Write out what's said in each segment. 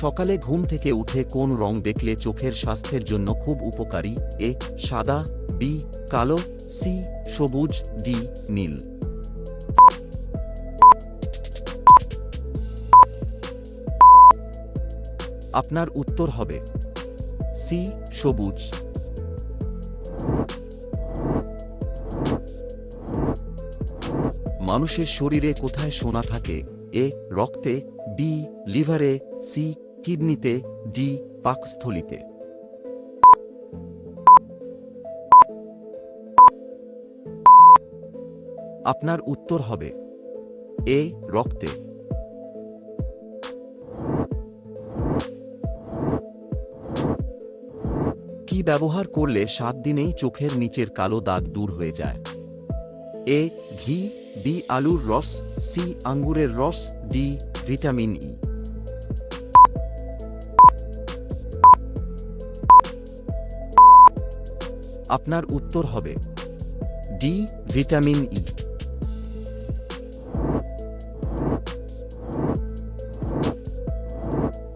সকালে ঘুম থেকে উঠে কোন রং দেখলে চোখের স্বাস্থ্যের জন্য খুব উপকারী? এ, সাদা, বি, কালো, সি, সবুজ, ডি, নীল। আপনার উত্তর হবে, সি, সবুজ। মানুষের শরীরে কোথায় সোনা থাকে? এ, রক্তে, বি, লিভারে, সি কিডনিতে ডি পাকস্থলিতে। আপনার উত্তর হবে, এ, রক্তে। কি ব্যবহার করলে সাত দিনেই চোখের নিচের কালো দাগ দূর হয়ে যায়? এ, ঘি, বি, আলুর রস, সি, আঙ্গুরের রস, ডি, ভিটামিন ই। আপনার উত্তর হবে ডি ভিটামিন ই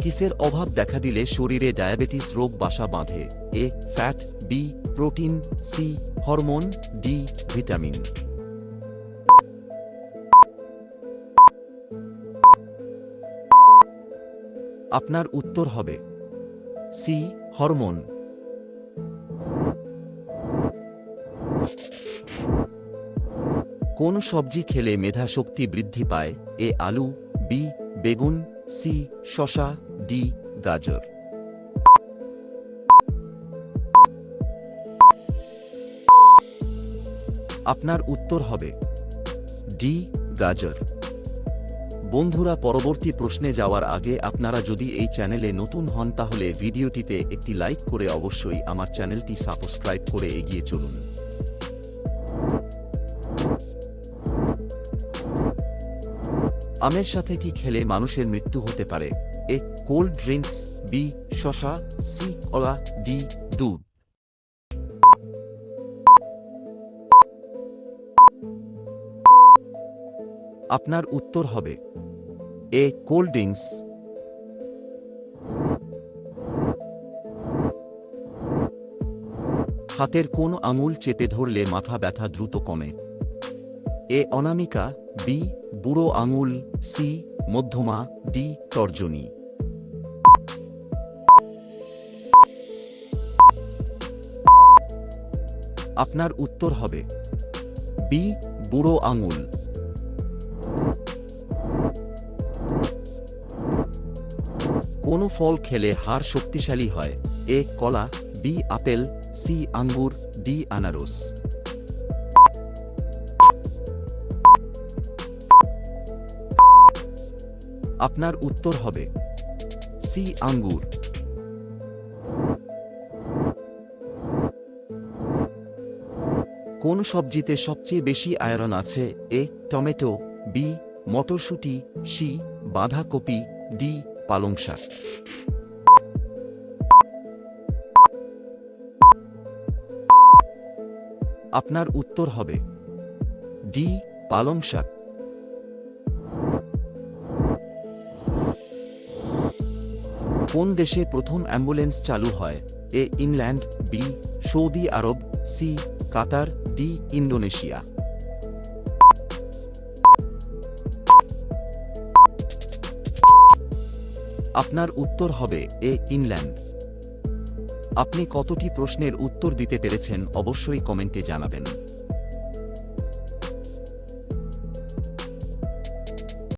কিসের অভাব দেখা দিলে শরীরে ডায়াবেটিস রোগ বাসা বাঁধে? A fat B protein C hormone D vitamin আপনার উত্তর হবে সি হরমোন কোন সবজি খেলে মেধাশক্তি বৃদ্ধি পায়? এ আলু, বি, বেগুন, সি শশা ডি, গাজর। আপনার উত্তর হবে, ডি, গাজর। বন্ধুরা, পরবর্তী প্রশ্নে যাওয়ার আগে আপনারা যদি এই চ্যানেলে নতুন হন, তাহলে ভিডিওটিতে একটি লাইক করে অবশ্যই আমার চ্যানেলটি সাবস্ক্রাইব করে এগিয়ে চলুন। আমের সাথে কি খেলে মানুষের মৃত্যু হতে পারে? এ কোল্ড ড্রিঙ্কস, বি শশা, সি কলা, ডি দুধ। আপনার উত্তর হবে, এ কোল্ড ড্রিঙ্কস। হাতের কোন আঙুল চেপে ধরলে মাথা ব্যথা দ্রুত কমে। এ অনামিকা বি, বুড়ো আঙুল, সি, মধ্যমা, ডি, তর্জনী। আপনার উত্তর হবে বি, বুড়ো আঙুল। কোন ফল খেলে হাড় শক্তিশালী হয়, এ কলা, বি আপেল, সি আঙ্গুর, ডি আনারস। আপনার উত্তর হবে। সি আঙ্গুর। কোন সবজিতে সবচেয়ে বেশি আয়রন আছে? এ, টমেটো, বি, মটরশুঁটি, সি, বাঁধাকপি ডি পালং শাক আপনার উত্তর হবে। ডি পালং শাক কোন দেশে প্রথম অ্যাম্বুলেন্স চালু হয়? A, England, B, Saudi Arab, C, Qatar, D, Indonesia. আপনার উত্তর হবে, এ, ইংল্যান্ড। আপনি কতটি প্রশ্নের উত্তর দিতে পেরেছেন অবশ্যই কমেন্টে জানাবেন।